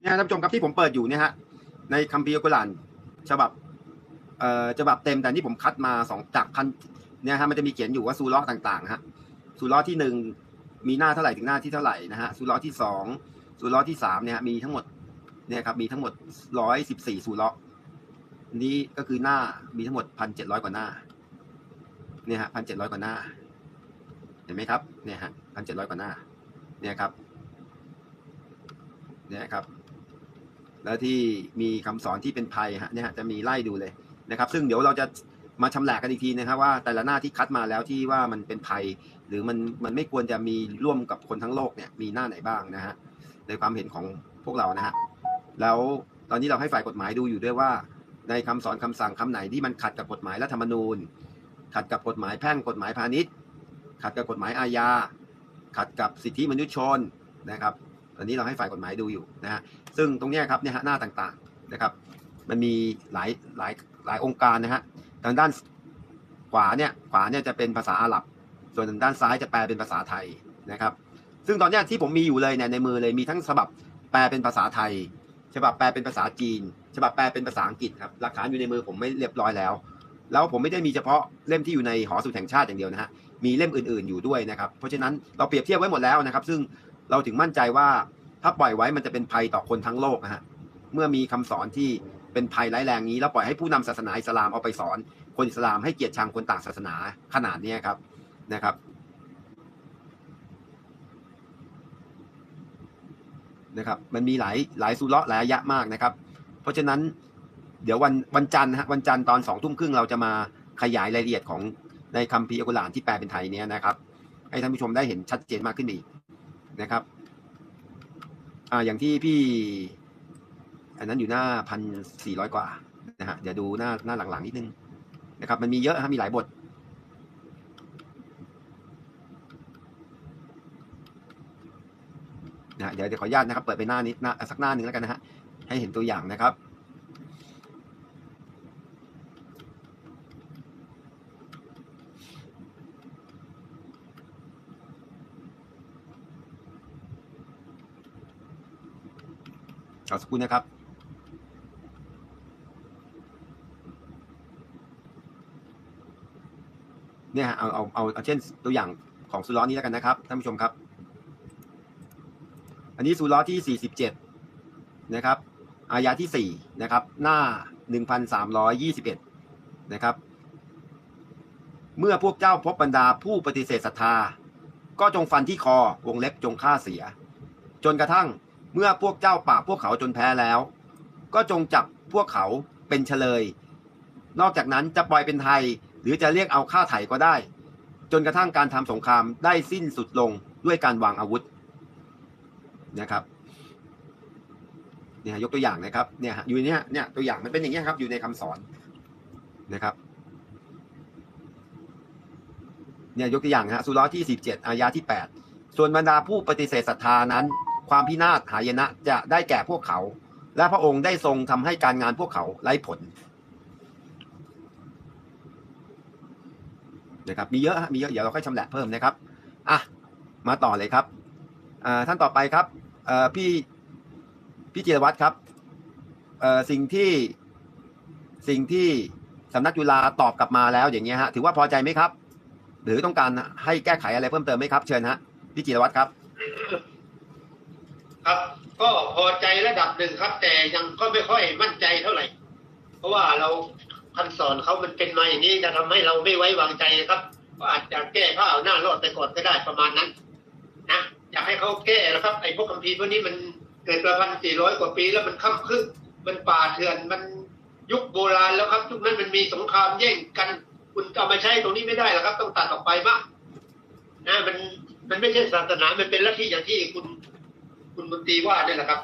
เนี่ยท่านผู้ชมครับที่ผมเปิดอยู่เนี่ยฮะในคัมภีร์กุรอานฉบับเอ่อฉบับเต็มแต่นี่ผมคัดมาสองจากพันเนี่ยฮะมันจะมีเขียนอยู่ว่าซูเราะห์ต่างๆฮะซูเราะห์ที่หนึ่งมีหน้าเท่าไหร่ถึงหน้าที่เท่าไหร่นะฮะซูเราะห์ที่สองซูเราะห์ที่สามเนี่ยฮะมีทั้งหมดเนี่ยครับมีทั้งหมดร้อยสิบสี่ซูเราะห์นี้ก็คือหน้ามีทั้งหมดพันเจ็ดร้อยกว่าหน้าเนี่ยฮะพันเจ็ดร้อยกว่าหน้า เห็นไหมครับเนี่ยฮะพันเจ็ดร้อยกว่าหน้าเนี่ยครับเนี่ยครับ แล้วที่มีคำสอนที่เป็นภัยฮะเนี่ยฮะจะมีไล่ดูเลยนะครับ ซึ่งเดี๋ยวเราจะมาชำแหละกันอีกทีนะครับว่าแต่ละหน้าที่คัดมาแล้วที่ว่ามันเป็นภัย หรือมันมันไม่ควรจะมีร่วมกับคนทั้งโลกเนี่ยมีหน้าไหนบ้างนะฮะในความเห็นของพวกเรานะฮะแล้วตอนนี้เราให้ฝ่ายกฎหมายดูอยู่ด้วยว่า ในคำสอนคำสั่งคำไหนที่มันขัดกับกฎหมายรัฐธรรมนูญ ขัดกับกฎหมายแพ่งกฎหมายพาณิชย์ ขัดกับกฎหมายอาญาขัดกับสิทธิมนุษยชนนะครับ อนนี้เราให้ฝ่ายกฎหมายดูอยู่นะฮะซึ่งตรงนี้ครับเนี่ยฮะหน้าต่างๆนะครับ มันมีหลายหลายหลายองค์การนะฮะทางด้านขวาเนี่ยขวาเนี่ยจะเป็นภาษาอาหรับ ส่วนทางด้านซ้ายจะแปลเป็นภาษาไทยนะครับ ซึ่งตอนนี้ที่ผมมีอยู่เลยเนี่ยในมือเลยมีทั้งฉบับแปลเป็นภาษาไทย ฉบับแปลเป็นภาษาจีน ฉบับแปลเป็นภาษาอังกฤษครับหลักฐานอยู่ในมือผมไม่เรียบร้อยแล้ว แล้วผมไม่ได้มีเฉพาะเล่มที่อยู่ในหอสูตรแห่งชาติอย่างเดียวนะฮะมีเล่มอื่นๆอยู่ด้วยนะครับ เพราะฉะนั้นเราเปรียบเทียบไว้หมดแล้วนะครับ ซึ่ง เราถึงมั่นใจว่าถ้าปล่อยไว้มันจะเป็นภัยต่อคนทั้งโลกนะฮะเมื่อมีคำสอนที่เป็นภัยร้ายแรงนี้ แล้วปล่อยให้ผู้นำศาสนาอิสลามเอาไปสอน คนอิสลามให้เกียรติชังคนต่างศาสนาขนาดนี้ครับนะครับนะครับมันมีหลายหลายสุเราะหลายยะมากนะครับ เพราะฉะนั้นเดี๋ยววันวันจันทร์ฮะวันจันทร์ตอนสองทุ่มครึ่งเราจะมาขยายรายละเอียดของในคัมภีร์อัลกุรอานที่แปลเป็นไทยเนี้ยนะครับ ให้ท่านผู้ชมได้เห็นชัดเจนมากขึ้นอีก นะครับอ่าอย่างที่พี่อันนั้นอยู่หน้าพันสี่ร้อยกว่านะฮะเดี๋ยวดูหน้าหน้าหลังๆนิดนึงนะครับ มันมีเยอะฮะมีหลายบท นะเดี๋ยวเดี๋ยวขออนุญาตนะครับ เปิดไปหน้านิดหน้าสักหน้าหนึ่งแล้วกันนะฮะให้เห็นตัวอย่างนะครับ เอาสักครู่นะครับเนี่ยฮะเอาเอาเอาเอาเช่นตัวอย่างของสุร้อนี้แล้วกันนะครับท่านผู้ชมครับ อันนี้สุร้อที่ 47 นะครับ อายาที่ 4 นะครับ หน้า 1321 นะครับ เมื่อพวกเจ้าพบบรรดาผู้ปฏิเสธศรัทธา ก็จงฟันที่คอวงเล็บจงฆ่าเสีย จนกระทั่ง มื่อพวกเจ้าปราพวกเขาจนแพ้แล้ว ก็จงจับพวกเขาเป็นเฉลย นอกจากนั้นจะปล่อยเป็นไทยหรือจะเรียกเอาค่าไถ่ก็ได้ จนกระทั่งการทำสงครามได้สิ้นสุดลงด้วยการวางอาวุธนะครับเนี่ยยกตัวอย่างนะครับเนี่ยอยู่เนี้ยเนี่ยตัวอย่างมันเป็นอย่างนี้ครับอยู่ในคำสอนนะครับเนี่ยยกตัวอย่างฮะสุราะห์ที่ 17 อายาที่ 8 ส่วนบรรดาผู้ปฏิเสธศรัทธานั้น ความพินาศหายนะจะได้แก่พวกเขา และพระองค์ได้ทรงทำให้การงานพวกเขาไร้ผลนะครับมีเยอะฮะมีเยอะเดี๋ยวเราค่อยชำแหละเพิ่มนะครับอะมาต่อเลยครับท่านต่อไปครับพี่พี่จิรวัตรครับสิ่งที่สิ่งที่สำนักจุฬาตอบกลับมาแล้วอย่างเงี้ยฮะถือว่าพอใจไหมครับ หรือต้องการให้แก้ไขอะไรเพิ่มเติมไหมครับ เชิญฮะพี่จิรวัตรครับ ครับ ก็พอใจระดับหนึ่งครับ แต่ยังก็ไม่ค่อยมั่นใจเท่าไหร่ เพราะว่าเราคำสอนเขามันเป็นมาอย่างนี้จะทำให้เราไม่ไว้วางใจครับว่าอาจจะแก้ผ้าเอาหน้ารอดไปก่อนก็ได้ประมาณนั้นนะอยากให้เขาแก้นะครับไอ้พวกคัมภีร์พวกนี้มันเกิดประมาณสี่ร้อยกว่าปีแล้วมันค่ำครึกมันป่าเถื่อนมันยุคโบราณแล้วครับยุคนั้นมันมีสงครามแย่งกันคุณเอามาใช้ตรงนี้ไม่ได้หรอกครับ ต้องตัดออกไปมากนะมันมันไม่ใช่ศาสนา มันเป็นลัทธิอย่างที่คุณ คุณมนตรีว่าเนี่ยแหละครับ